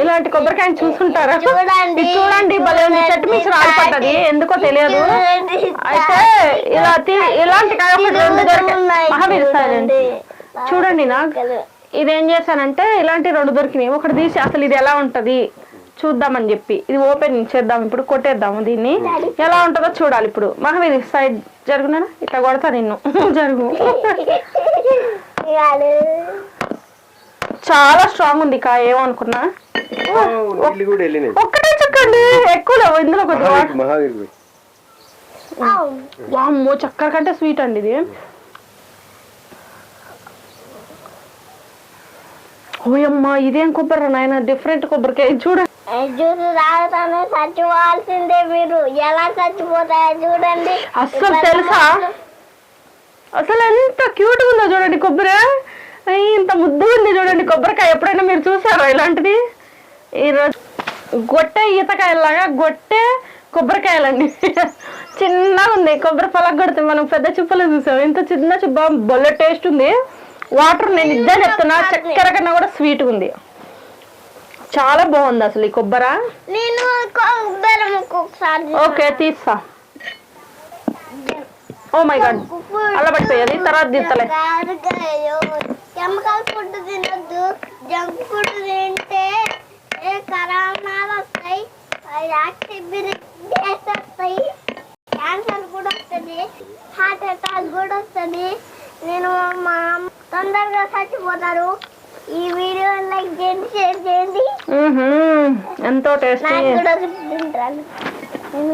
ఇలాంటి కొబ్బరికాయని చూసుంటారా చూడండి. చూడండి భలే ఉంది. చెట్టు మించి రాలిపడ్డది. ఎందుకో తెలియదు. అయితే ఇలా ఇలాంటి కాయ ఒకటి రెండు దొరికాయి మహావీర్ సైలెంట్ చూడండి నాకు ఇదేం చేశానంటే ఇలాంటి రెండు దొరికినాయి. ఒకటి తీసి అసలు ఇది ఎలా ఉంటది? చూద్దామని చెప్పి. ఇది ఓపెన్ చేద్దాం ఇప్పుడు కొట్టేద్దాము దీన్ని. ఎలా ఉంటుందో చూడాలి ఇప్పుడు. మహావీర్ సైడ్ జరుగునా ఇట్లా కొడతా నిన్ను. జరుగు. చాలా స్ట్రాంగ్ ఉంది కాయ ఏమనుకున్నా ఒక్కటే చెక్కండి ఎక్కువ లేవు ఇందులో. వామ్మో చక్కెర కంటే స్వీట్ అండి ఇది. ఓయమ్మా ఇదేం కొబ్బరి నాయన? డిఫరెంట్ కొబ్బరికాయ జ్యూస్ తాగుతానే చచ్చిపోవాల్సిందే మీరు. ఎలా చచ్చిపోతాయో చూడండి. అస్సలు తెలుసా? అసలు ఎంత క్యూట్ ఉందో చూడండి కొబ్బరి. ఇంత ముద్దు ఉంది చూడండి కొబ్బరికాయ. ఎప్పుడైనా మీరు చూసారా ఇలాంటిది? ఈరోజు గొట్టె ఈతకాయలాగా గొట్టె కొబ్బరికాయలండి. చిన్నగా ఉంది. కొబ్బరి పలక కొడితే మనం పెద్ద చిప్పలు చూసాం. ఇంత చిన్న చిప్ప బొల్ల టేస్ట్ ఉంది. వాటర్ నేను ఇద్దరు చెప్తున్నా చక్కెర కన్నా కూడా స్వీట్ ఉంది. చాలా బాగుంది అసలు ఈ కొబ్బరి. నేను ఓకే తీస్తా. ఓ మై గాడ్ అలా పడిపోయేది తర్వాత తీస్తలే కెమికల్ ఫుడ్ తినొద్దు. జంక్ ఫుడ్ తింటే ఏ కరోనాలు వస్తాయి? వస్తాయి. క్యాన్సర్ కూడా వస్తుంది. హార్ట్ అటాక్ కూడా వస్తుంది. నేను మా తొందరగా చచ్చిపోతారు. ఈ వీడియో లైక్ చేయండి షేర్ చేయండి. ఎంతో టేస్టీ.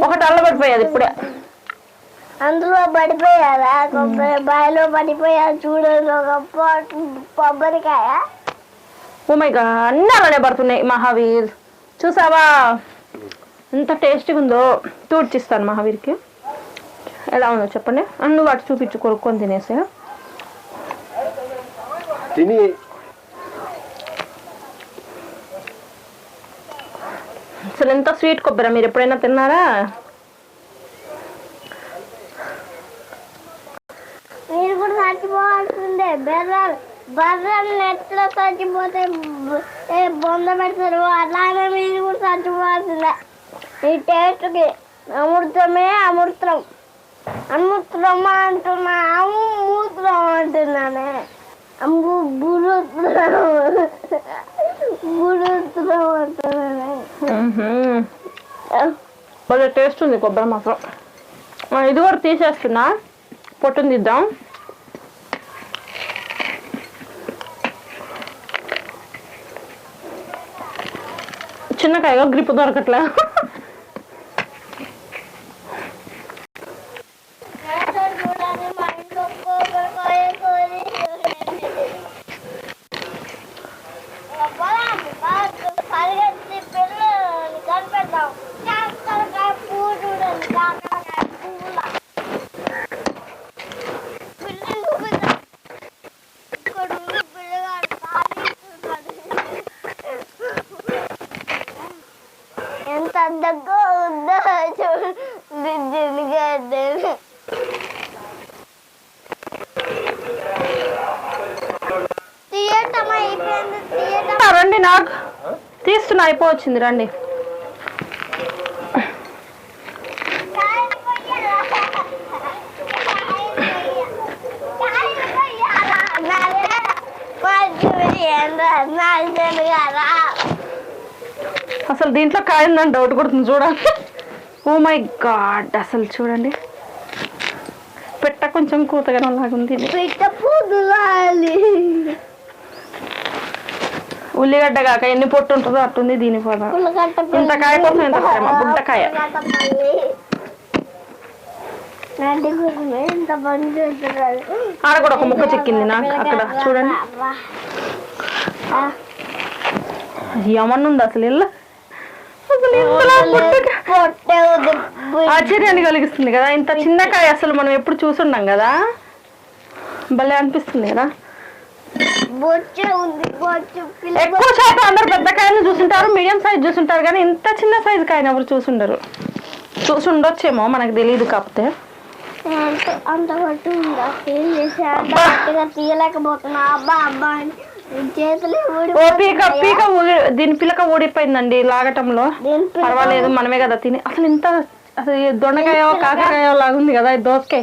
ఒకటి అల్ల పడిపోయేది ఇప్పుడే. అందులో పడిపోయారా కొబ్బరి బావిలో పడిపోయారు చూడండి ఒక కొబ్బరికాయ. ఓ మై గాడ్ అన్నీ అలానే పడుతున్నాయి మహావీర్. చూసావా? ఎంత టేస్టీగా ఉందో. తూడ్చిస్తాను మహావీర్కి. ఎలా ఉందో చెప్పండి. అన్ను వాటి చూపించు కొనుక్కొని తినేసే. తిని. అసలు ఎంత స్వీట్ కొబ్బరి? మీరు ఎప్పుడైనా తిన్నారా మీరు కూడా చచ్చిపోవాల్సిందే బెర్రలు ఎట్లా చచ్చిపోతే బొంద పెడతారు? అలానే మీరు కూడా చచ్చిపోవాల్సిందే. ఈ టేస్ట్కి అమృతమే అమృతం. అమృతం అంటున్నా? అమృతం అంటున్నానే. అమ్ము బురుత్రం బురుత్రం అంటున్నానే. భలే టేస్ట్ ఉంది కొబ్బరి మాత్రం. ఇది కూడా తీసేస్తున్నా. పొట్టుని తీద్దాం చిన్న కాయగా గ్రిప్ దొరకట్లే చూడాలి మా ఇంట్లో కొబ్బరికాయ కోరి పరిగెత్తి పిల్లలు కనిపెడతాం కాకరకాయ పువ్వు చూడండి కాకరకాయ పువ్వుల పిల్లలు పిల్ల- ఇక్కడ ఉన్న పిల్లగాడు తాగిస్తున్నాడు. ఎంత దగ్గర ఉందో చూడు దీనికంటే తీయటం అయిపోయింది తీయటం ఆ, రండి నాకు తీస్తున్నా అయిపోవచ్చింది రండి కాయలు కొయ్యాలా? కాయలు కొయ్యాలా? నాదే మంచిది ఏందో అయిపోవచ్చింది రండి. అసలు దీంట్లో కాయందని డౌట్ కొడుతుంది చూడండి. ఓ మై గాడ్ అసలు చూడండి. పెట్ట కొంచెం కూతగా లాగుంది ఇది. పిట్ట ఉల్లిగడ్డ కాక ఎన్ని పొట్టు ఉంటుందో అట్టుంది దీని పద. పుల్లగడ్డ ఇంత కాయ కోసం ఎంత ప్రేమ? బుడ్డకాయ ఆడ కూడా ఒక ముక్క చిక్కింది నాకు అక్కడ చూడండి. ఏమన్నా ఉంది అసలు ఇల్లు? ఆశ్చర్యాన్ని కలిగిస్తుంది కదా ఇంత చిన్న కాయ అసలు మనం ఎప్పుడు చూసున్నాం కదా? భలే అనిపిస్తుంది కదా? బొచ్చే ఉంది బొచ్చు పిల్ల ఎక్కువ శాతం అందరు పెద్ద కాయలు చూసుంటారు మీడియం సైజ్ చూసుంటారు కానీ ఇంత చిన్న సైజ్ కాయని ఎవరు చూసుండరు. చూసి ఉండొచ్చేమో మనకు తెలియదు కాకపోతే. అంత అంత పట్టు ఉందా? ఏం చేసా అంత గట్టిగా తీయలేకపోతున్నా. అబ్బా అబ్బా అని చేతులు ఓ పీక పీక ఊడి దీని పిలక ఊడిపోయిందండి లాగటంలో. పిలక- పర్వాలేదు మనమే కదా తిని. అసలు ఇంత అసలు దొండకాయ కాకరకాయ లాగా ఉంది కదా దోసకాయ.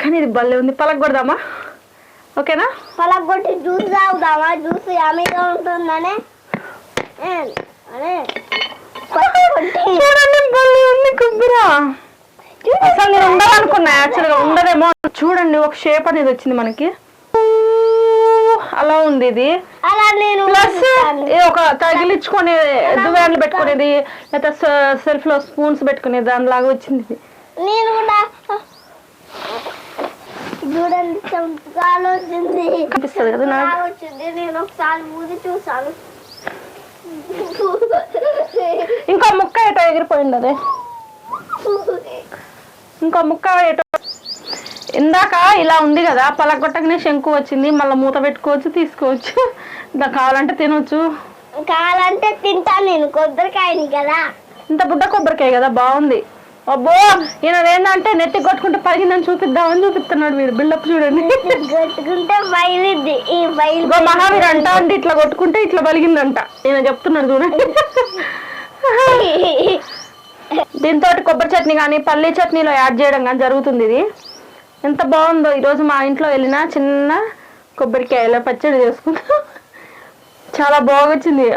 కానీ ఇది భలే ఉంది. పలకూడదామా ఓకేనా? పలగొట్టి జ్యూస్ తాగుదామా జ్యూస్ యమ్మీగా ఉంటుందనే? చూడండి ఉంది కొబ్బరి. అసలు నేను ఉండాలనుకున్నా యాక్చువల్గా ఉండదేమో. చూడండి ఒక షేప్ అనేది వచ్చింది మనకి. అలా ఉంది ఇది. అలా నేను ప్లస్ ఒక తగిలించుకునే దువ్వాన్లు పెట్టుకునేది లేకపోతే సెల్ఫ్లో స్పూన్స్ పెట్టుకునేది దానిలాగా వచ్చింది. నేను కూడా చూడండి చంపకాలు వచ్చింది కనిపిస్తుంది కదా నాకు? వచ్చింది నేను ఒకసారి ఊది చూసాను ఇంకో ముక్క ఏటో ఎగిరిపోయింది అదే. ఇంకో ముక్క ఏటో ఇందాక ఇలా ఉంది కదా పలగొట్టకనే శంకు వచ్చింది మళ్ళీ మూత పెట్టుకోవచ్చు తీసుకోవచ్చు. ఇలా కావాలంటే తినొచ్చు. కావాలంటే తింటాను నేను కొబ్బరికాయని కదా. ఇంత బుడ్డ కొబ్బరికాయ కదా బాగుంది. అబ్బో ఈయన ఏంటంటే నెత్తి కొట్టుకుంటే పలిగిందని చూపిద్దామని చూపిస్తున్నాడు వీడు. బిల్డప్ చూడండి. కొట్టుకుంటే బయలుద్ది ఈ బయలు మహావీర్ అంట అంటే ఇట్లా కొట్టుకుంటే ఇట్లా పలిగిందంట ఈయన చెప్తున్నాడు చూడండి దీంతో కొబ్బరి చట్నీ కానీ పల్లీ చట్నీలో యాడ్ చేయడం కానీ జరుగుతుంది ఇది. ఎంత బాగుందో ఈరోజు మా ఇంట్లో వెళ్ళిన చిన్న కొబ్బరికాయల పచ్చడి చేసుకున్నా చాలా బాగొచ్చింది.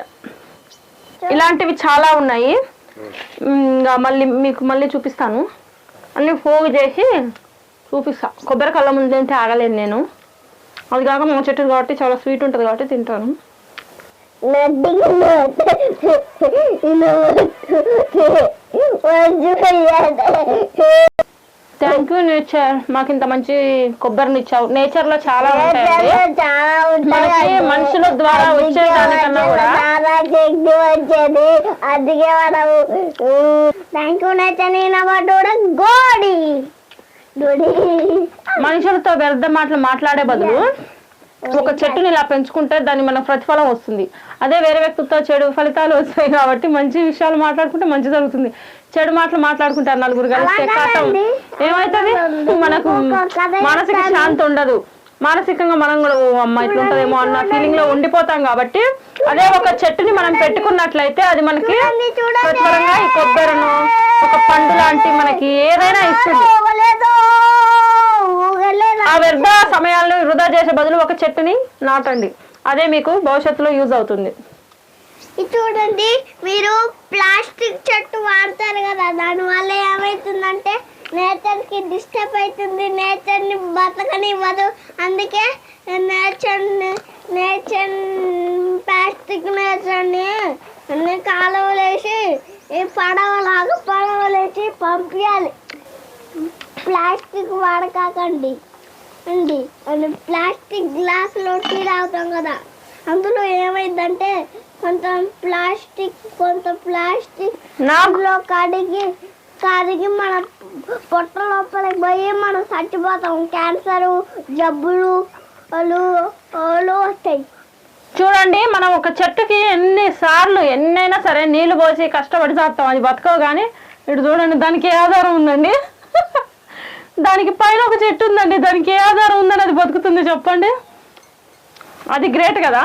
ఇలాంటివి చాలా ఉన్నాయి. ఇంకా మళ్ళీ మీకు మళ్ళీ చూపిస్తాను. అన్నీ పోగు చేసి చూపిస్తా. కొబ్బరి కళ్ళ ముందు తింటే ఆగలేను నేను. అది కాక మా చెట్టు కాబట్టి చాలా స్వీట్ ఉంటుంది కాబట్టి తింటాను. థ్యాంక్ యూ నేచర్ మాకు ఇంత మంచి కొబ్బరిని ఇచ్చావు. నేచర్లో చాలా ఉంటాయండి. మనకి మనుషుల ద్వారా వచ్చే దానికన్నా కూడా. చాలా శక్తి వచ్చేది. అందుకే మనం థ్యాంక్ యూ గోడి. గోడి. మనుషులతో వ్యర్థ మాటలు మాట్లాడే బదులు ఒక చెట్టుని ఇలా పెంచుకుంటే దాన్ని మనకు ప్రతిఫలం వస్తుంది. అదే వేరే వ్యక్తితో చెడు ఫలితాలు వస్తాయి కాబట్టి మంచి విషయాలు మాట్లాడుకుంటే మంచి జరుగుతుంది. చెడు మాటలు మాట్లాడుకుంటారు నలుగురు కలిస్తే కథం. ఏమైతుంది? మనకు మానసిక శాంతి ఉండదు. మానసికంగా మనం కూడా ఓ అమ్మ ఇట్లా ఉంటదేమో అన్న ఫీలింగ్లో ఉండిపోతాం కాబట్టి అదే ఒక చెట్టుని మనం పెట్టుకున్నట్లయితే అది మనకి. ప్రతిఫలంగా ఈ కొబ్బరిను ఒక పండు లాంటి మనకి ఏదైనా ఇస్తుంది. ఆ వ్యర్థ సమయాలను వృధా చేసే బదులు ఒక చెట్టుని నాటండి. అదే మీకు భవిష్యత్తులో యూజ్ అవుతుంది. ఇది చూడండి మీరు ప్లాస్టిక్ చెట్టు వాడతారు కదా దానివల్ల ఏమవుతుందంటే నేచర్కి డిస్టర్బ్ అవుతుంది నేచర్ని బతకనివ్వదు. అందుకే నేచర్ నేచర్ ప్లాస్టిక్ నేచర్ని అన్ని కాలువలేసి ఈ పడవలాగా పడవలేసి పంపించాలి ప్లాస్టిక్ వాడకాకండి. అండి ప్లాస్టిక్ గ్లాసులో టీ తాగుతాం కదా అందులో ఏమైందంటే కొంత ప్లాస్టిక్ కొంత ప్లాస్టిక్. నాకు అందులో కడిగి కడిగి మన పొట్ట లోపలికి పోయి మనం చచ్చిపోతాం. క్యాన్సర్ జబ్బులు వాళ్ళు వస్తాయి. చూడండి మనం ఒక చెట్టుకి ఎన్ని సార్లు ఎన్నైనా సరే నీళ్ళు పోసి కష్టపడి చేస్తాం అది బతకవు కానీ ఇటు చూడండి దానికి ఏ ఆధారం ఉందండి? దానికి పైన ఒక చెట్టు ఉందండి. దానికి ఏ ఆధారం ఉందని అది బతుకుతుంది చెప్పండి? అది గ్రేట్ కదా.